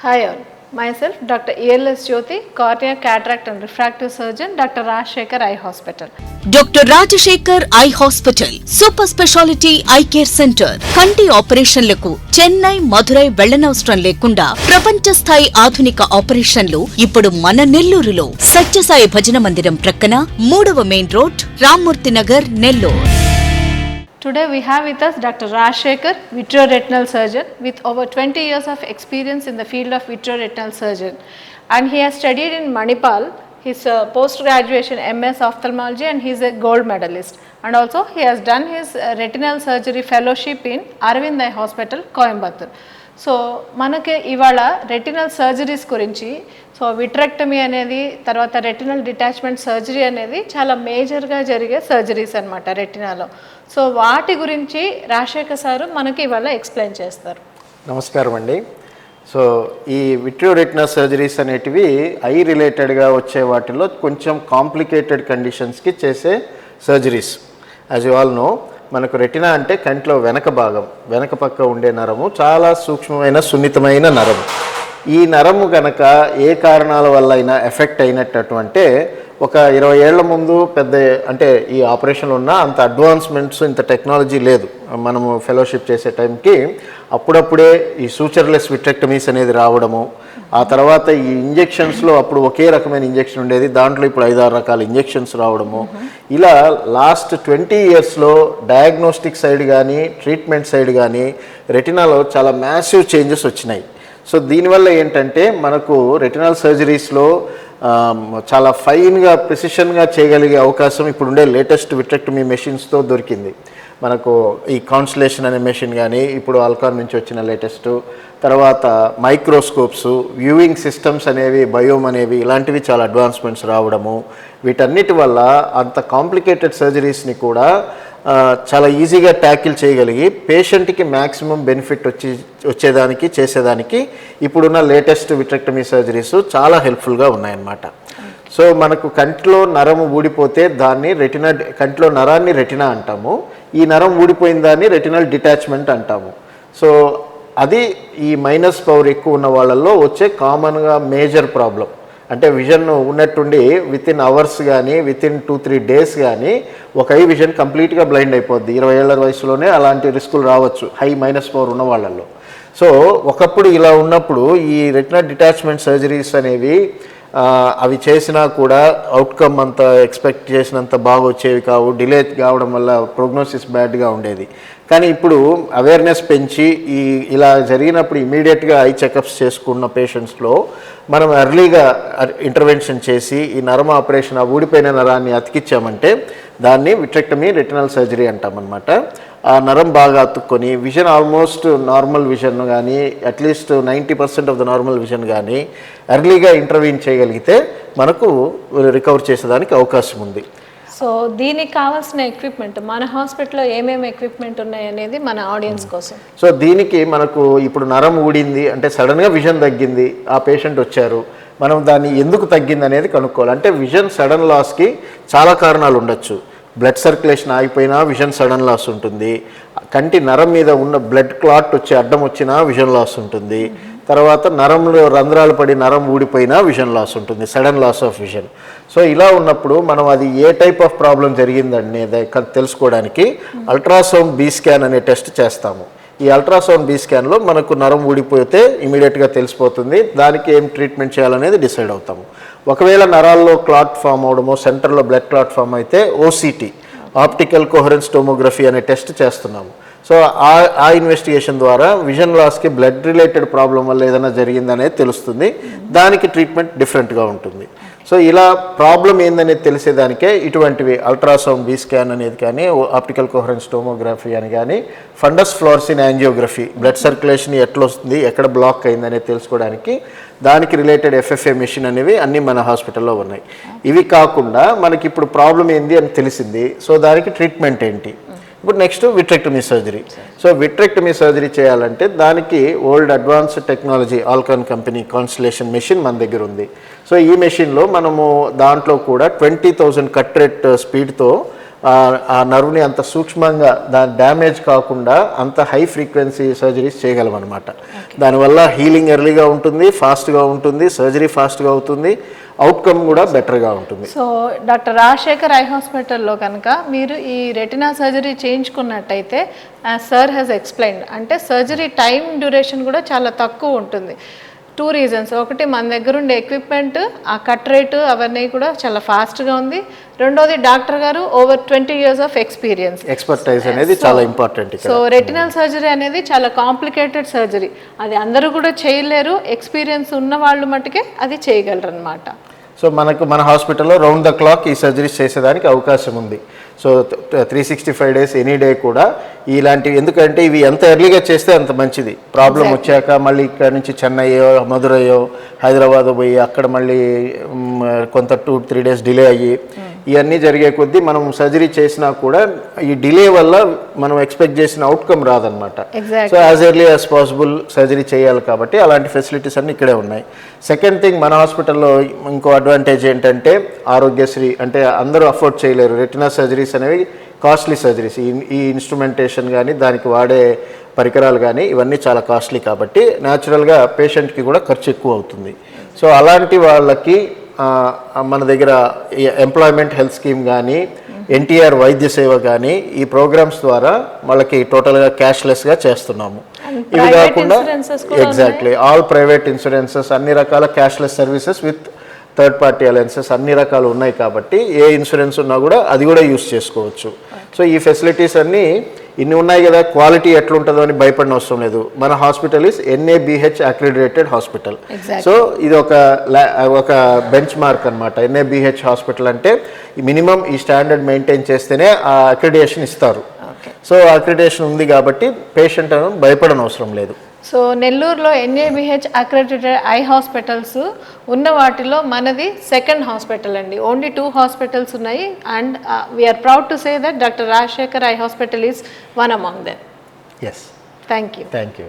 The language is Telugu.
Hi all myself doctor ALS Jyothi cornea cataract and refractive surgeon doctor Rajasekhar eye hospital doctor Rajasekhar eye hospital super speciality eye care centre కంటి ఆపరేషన్లకు చెన్నై మధురై వెళ్ళనవసరం లేకుండా ప్రపంచ స్థాయి ఆధునిక ఆపరేషన్లు ఇప్పుడు మన నెల్లూరులో సత్యసాయి భజన మందిరం ప్రక్కన మూడవ main road Rammurthy Nagar Nellore Today we have with us Dr. Rajshekhar, vitreoretinal surgeon with over 20 years of experience in the field of vitreoretinal surgeon. And he has studied in Manipal, his uh, post-graduation MS ophthalmology and he is a gold medalist. And also he has done his uh, retinal surgery fellowship in Arvind Eye Hospital, Coimbatore. So మనకి ఇవాళ రెటినల్ సర్జరీస్ గురించి సో విట్రెక్టమీ అనేది తర్వాత రెటినల్ డిటాచ్మెంట్ సర్జరీ అనేది చాలా మేజర్గా జరిగే సర్జరీస్ అనమాట రెటినాలో సో వాటి గురించి రాజశేఖర్ సారు మనకి ఇవాళ ఎక్స్ప్లెయిన్ చేస్తారు నమస్కారం అండి సో ఈ విట్రియో రెటినా సర్జరీస్ అనేటివి ఐ రిలేటెడ్గా వచ్చే వాటిలో కొంచెం కాంప్లికేటెడ్ కండిషన్స్కి చేసే surgeries as you all know మనకు రెటినా అంటే కంట్లో వెనక భాగం వెనక పక్క ఉండే నరము చాలా సూక్ష్మమైన సున్నితమైన నరము. ఈ నరము గనక ఏ కారణాల వల్ల అయినా ఎఫెక్ట్ అయినట్టు అంటే ఒక ఇరవై ఏళ్ళ ముందు పెద్ద అంటే ఈ ఆపరేషన్లు ఉన్న అంత అడ్వాన్స్మెంట్స్ ఇంత టెక్నాలజీ లేదు. మనము ఫెలోషిప్ చేసే టైంకి అప్పుడప్పుడే ఈ సూచర్లెస్ విట్రెక్టమీస్ అనేది రావడము ఆ తర్వాత ఈ ఇంజెక్షన్స్లో అప్పుడు ఒకే రకమైన ఇంజెక్షన్ ఉండేది. దాంట్లో ఇప్పుడు ఐదారు రకాల ఇంజెక్షన్స్ రావడము. ఇలా లాస్ట్ ట్వంటీ ఇయర్స్లో డయాగ్నోస్టిక్ సైడ్ కానీ ట్రీట్మెంట్ సైడ్ కానీ రెటినాలో చాలా మ్యాసివ్ చేంజెస్ వచ్చినాయి. సో దీనివల్ల ఏంటంటే మనకు రెటినల్ సర్జరీస్లో చాలా ఫైన్గా ప్రిసిషన్గా చేయగలిగే అవకాశం ఇప్పుడుండే లేటెస్ట్ విట్రెక్టమీ మెషిన్స్తో దొరికింది. మనకు ఈ కాన్స్లేషన్ అనే మెషిన్ కానీ ఇప్పుడు ఆల్కాన్ నుంచి వచ్చిన లేటెస్ట్ తర్వాత మైక్రోస్కోప్స్ వ్యూయింగ్ సిస్టమ్స్ అనేవి బయోమ్ అనేవి ఇలాంటివి చాలా అడ్వాన్స్మెంట్స్ రావడము. వీటన్నిటి వల్ల అంత కాంప్లికేటెడ్ సర్జరీస్ని కూడా చాలా ఈజీగా ట్యాకిల్ చేయగలిగి పేషెంట్కి మ్యాక్సిమం బెనిఫిట్ వచ్చి వచ్చేదానికి చేసేదానికి ఇప్పుడున్న లేటెస్ట్ విట్రెక్టమీ సర్జరీస్ చాలా హెల్ప్ఫుల్గా ఉన్నాయన్నమాట. సో మనకు కంటిలో నరం ఊడిపోతే దాన్ని రెటినా కంటిలో నరాన్ని రెటినా అంటాము. ఈ నరం ఊడిపోయిన దాన్ని రెటినల్ డిటాచ్మెంట్ అంటాము. సో అది ఈ మైనస్ పవర్ ఎక్కువ ఉన్న వాళ్ళల్లో వచ్చే కామన్గా మేజర్ ప్రాబ్లం. అంటే విజన్ ఉన్నట్టుండి విత్ ఇన్ అవర్స్ కానీ within two three days కానీ ఒక ఐ విజన్ కంప్లీట్గా బ్లైండ్ అయిపోద్ది. ఇరవై ఏళ్ళ వయసులోనే అలాంటి రిస్కులు రావచ్చు హై మైనస్ పవర్ ఉన్న వాళ్ళల్లో. సో ఒకప్పుడు ఇలా ఉన్నప్పుడు ఈ రెటినా డిటాచ్మెంట్ సర్జరీస్ అనేవి అవి చేసినా కూడా అవుట్కమ్ అంత ఎక్స్పెక్ట్ చేసినంత బాగా వచ్చేవి కావు. డిలే కావడం వల్ల ప్రోగ్నోసిస్ బ్యాడ్గా ఉండేది. కానీ ఇప్పుడు అవేర్నెస్ పెంచి ఈ ఇలా జరిగినప్పుడు ఇమీడియట్గా ఐ చెకప్స్ చేసుకున్న పేషెంట్స్లో మనం ఎర్లీగా ఇంటర్వెన్షన్ చేసి ఈ నరమ ఆపరేషన్ ఆ ఊడిపోయిన నరాన్ని అతికిచ్చామంటే దాన్ని విట్రెక్టమీ రెటినల్ సర్జరీ అంటామన్నమాట. ఆ నరం బాగా అతుక్కొని విజన్ ఆల్మోస్ట్ నార్మల్ విజన్ కానీ at least ninety percent of the normal vision కానీ ఎర్లీగా ఇంటర్వ్యూన్ చేయగలిగితే మనకు రికవర్ చేసేదానికి అవకాశం ఉంది. సో దీనికి కావాల్సిన ఎక్విప్మెంట్ మన హాస్పిటల్లో ఏమేమి ఎక్విప్మెంట్ ఉన్నాయి అనేది మన ఆడియన్స్ కోసం. సో దీనికి మనకు ఇప్పుడు నరం ఊడింది అంటే సడన్గా విజన్ తగ్గింది ఆ పేషెంట్ వచ్చారు. మనం దాన్ని ఎందుకు తగ్గింది అనేది కనుక్కోవాలి. అంటే విజన్ సడన్ లాస్కి చాలా కారణాలు ఉండొచ్చు. బ్లడ్ సర్క్యులేషన్ ఆగిపోయినా విజన్ సడన్ లాస్ ఉంటుంది. కంటి నరం మీద ఉన్న బ్లడ్ క్లాట్ వచ్చి అడ్డం వచ్చినా విజన్ లాస్ ఉంటుంది. తర్వాత నరంలో రంధ్రాలు పడి నరం ఊడిపోయినా విజన్ లాస్ ఉంటుంది sudden loss of vision so ఇలా ఉన్నప్పుడు మనం అది ఏ టైప్ ఆఫ్ ప్రాబ్లం జరిగిందనేది తెలుసుకోవడానికి? అల్ట్రాసౌండ్ బీ స్కాన్ అనే టెస్ట్ చేస్తాము. ఈ అల్ట్రాసౌండ్ బీ స్కాన్లో మనకు నరం ఊడిపోతే ఇమీడియట్గా తెలిసిపోతుంది దానికి ఏం ట్రీట్మెంట్ చేయాలనేది డిసైడ్ అవుతాము. ఒకవేళ నరాల్లో క్లాట్ ఫామ్ అవడమో సెంటర్లో బ్లడ్ క్లాట్ ఫామ్ అయితే ఓసీటీ ఆప్టికల్ కోహరెన్స్ టోమోగ్రఫీ అనే టెస్ట్ చేస్తున్నాము. సో ఆ ఆ ఇన్వెస్టిగేషన్ ద్వారా విజన్ లాస్కి బ్లడ్ రిలేటెడ్ ప్రాబ్లం వల్ల ఏదైనా జరిగిందనేది తెలుస్తుంది. దానికి ట్రీట్మెంట్ డిఫరెంట్గా ఉంటుంది. సో ఇలా ప్రాబ్లం ఏందనేది తెలిసేదానికే ఇటువంటివి అల్ట్రాసౌండ్ బీ స్కాన్ అనేది కానీ ఆప్టికల్ కోహరెన్స్ టోమోగ్రఫీ అని కానీ fundus fluorescein angiography blood circulation ఎట్లా వస్తుంది ఎక్కడ బ్లాక్ అయిందనేది తెలుసుకోవడానికి దానికి రిలేటెడ్ ఎఫ్ఎఫ్ఏ మిషన్ అనేవి అన్నీ మన హాస్పిటల్లో ఉన్నాయి. ఇవి కాకుండా మనకి ఇప్పుడు ప్రాబ్లం ఏంది అని తెలిసింది. సో దానికి ట్రీట్మెంట్ ఏంటి? ఇప్పుడు next vitrectomy surgery so vitrectomy surgery చేయాలంటే దానికి old advance technology Alcon company Constellation machine మన దగ్గర ఉంది. సో ఈ మెషిన్లో మనము దాంట్లో కూడా ట్వంటీ థౌజండ్ కట్ రేట్ స్పీడ్తో ఆ- నర్వ్ని అంత సూక్ష్మంగా దాని డ్యామేజ్ కాకుండా అంత హై ఫ్రీక్వెన్సీ సర్జరీస్ చేయగలం అనమాట దానివల్ల హీలింగ్ ఎర్లీగా ఉంటుంది ఫాస్ట్గా ఉంటుంది సర్జరీ ఫాస్ట్గా అవుతుంది అవుట్కమ్ కూడా బెటర్గా ఉంటుంది. సో డాక్టర్ రాజశేఖర్ ఐ హాస్పిటల్లో కనుక మీరు ఈ రెటినా సర్జరీ చేయించుకున్నట్టయితే సార్ హ్యాస్ ఎక్స్ప్లెయిన్డ్. అంటే సర్జరీ టైం డ్యూరేషన్ కూడా చాలా తక్కువ ఉంటుంది. Two reasons. ఒకటి మన దగ్గర ఉండే ఎక్విప్మెంట్ ఆ కట్ రేటు అవన్నీ కూడా చాలా ఫాస్ట్గా ఉంది. రెండోది డాక్టర్ గారు over twenty years of experience expertise అనేది చాలా ఇంపార్టెంట్ సో రెటినల్ సర్జరీ అనేది చాలా కాంప్లికేటెడ్ సర్జరీ అది అందరూ కూడా చేయలేరు. ఎక్స్పీరియన్స్ ఉన్న వాళ్ళు మట్టుకే అది చేయగలరు అనమాట సో మనకు మన హాస్పిటల్లో రౌండ్ ద క్లాక్ ఈ సర్జరీస్ చేసేదానికి అవకాశం ఉంది. So three sixty five days any day కూడా ఇలాంటివి ఎందుకంటే ఇవి ఎంత ఎర్లీగా చేస్తే అంత మంచిది. ప్రాబ్లం వచ్చాక మళ్ళీ ఇక్కడ నుంచి చెన్నైయో మధురైయో హైదరాబాద్ పోయి అక్కడ మళ్ళీ కొంత టూ త్రీ డేస్ డిలే అయ్యి ఇవన్నీ జరిగే కొద్దీ మనం సర్జరీ చేసినా కూడా ఈ డిలే వల్ల మనం ఎక్స్పెక్ట్ చేసిన అవుట్కమ్ రాదనమాట. So as early as possible surgery చేయాలి కాబట్టి అలాంటి ఫెసిలిటీస్ అన్ని ఇక్కడే ఉన్నాయి. సెకండ్ థింగ్ మన హాస్పిటల్లో ఇంకో అడ్వాంటేజ్ ఏంటంటే ఆరోగ్యశ్రీ అంటే అందరూ అఫోర్డ్ చేయలేరు. రెటినా సర్జరీస్ అనేవి కాస్ట్లీ సర్జరీస్. ఈ ఈ ఇన్స్ట్రుమెంటేషన్ కానీ దానికి వాడే పరికరాలు కానీ ఇవన్నీ చాలా కాస్ట్లీ కాబట్టి న్యాచురల్గా పేషెంట్కి కూడా ఖర్చు ఎక్కువ అవుతుంది. సో అలాంటి వాళ్ళకి మన దగ్గర ఎంప్లాయ్మెంట్ హెల్త్ స్కీమ్ కానీ ఎన్టీఆర్ వైద్య సేవ కానీ ఈ ప్రోగ్రామ్స్ ద్వారా వాళ్ళకి టోటల్గా క్యాష్లెస్గా చేస్తున్నాము. ఇవి కాకుండా ఎగ్జాక్ట్లీ ఆల్ ప్రైవేట్ ఇన్సూరెన్సెస్ అన్ని రకాల cashless services with third party alliances అన్ని రకాలు ఉన్నాయి కాబట్టి ఏ ఇన్సూరెన్స్ ఉన్నా కూడా అది కూడా యూస్ చేసుకోవచ్చు. సో ఈ ఫెసిలిటీస్ అన్నీ ఇన్ని ఉన్నాయి కదా క్వాలిటీ ఎట్లుంటుందో అని భయపడిన అవసరం లేదు. మన hospital is NABH accredited hospital. So ఇది ఒక ఒక బెంచ్ మార్క్ అనమాట ఎన్ఏబిహెచ్ హాస్పిటల్ అంటే మినిమం ఈ స్టాండర్డ్ మెయింటైన్ చేస్తేనే ఆ అక్రిడేషన్ ఇస్తారు. సో అక్రిడేషన్ ఉంది కాబట్టి పేషెంట్ భయపడని అవసరం లేదు. సో నెల్లూరులో ఎన్ఏబిహెచ్ అక్రెడిటెడ్ ఐ హాస్పిటల్స్ ఉన్న వాటిలో మనది సెకండ్ హాస్పిటల్ అండి. ఓన్లీ టూ హాస్పిటల్స్ ఉన్నాయి. And we are proud to say that doctor Rajasekhar eye hospital is one among them yes thank you thank you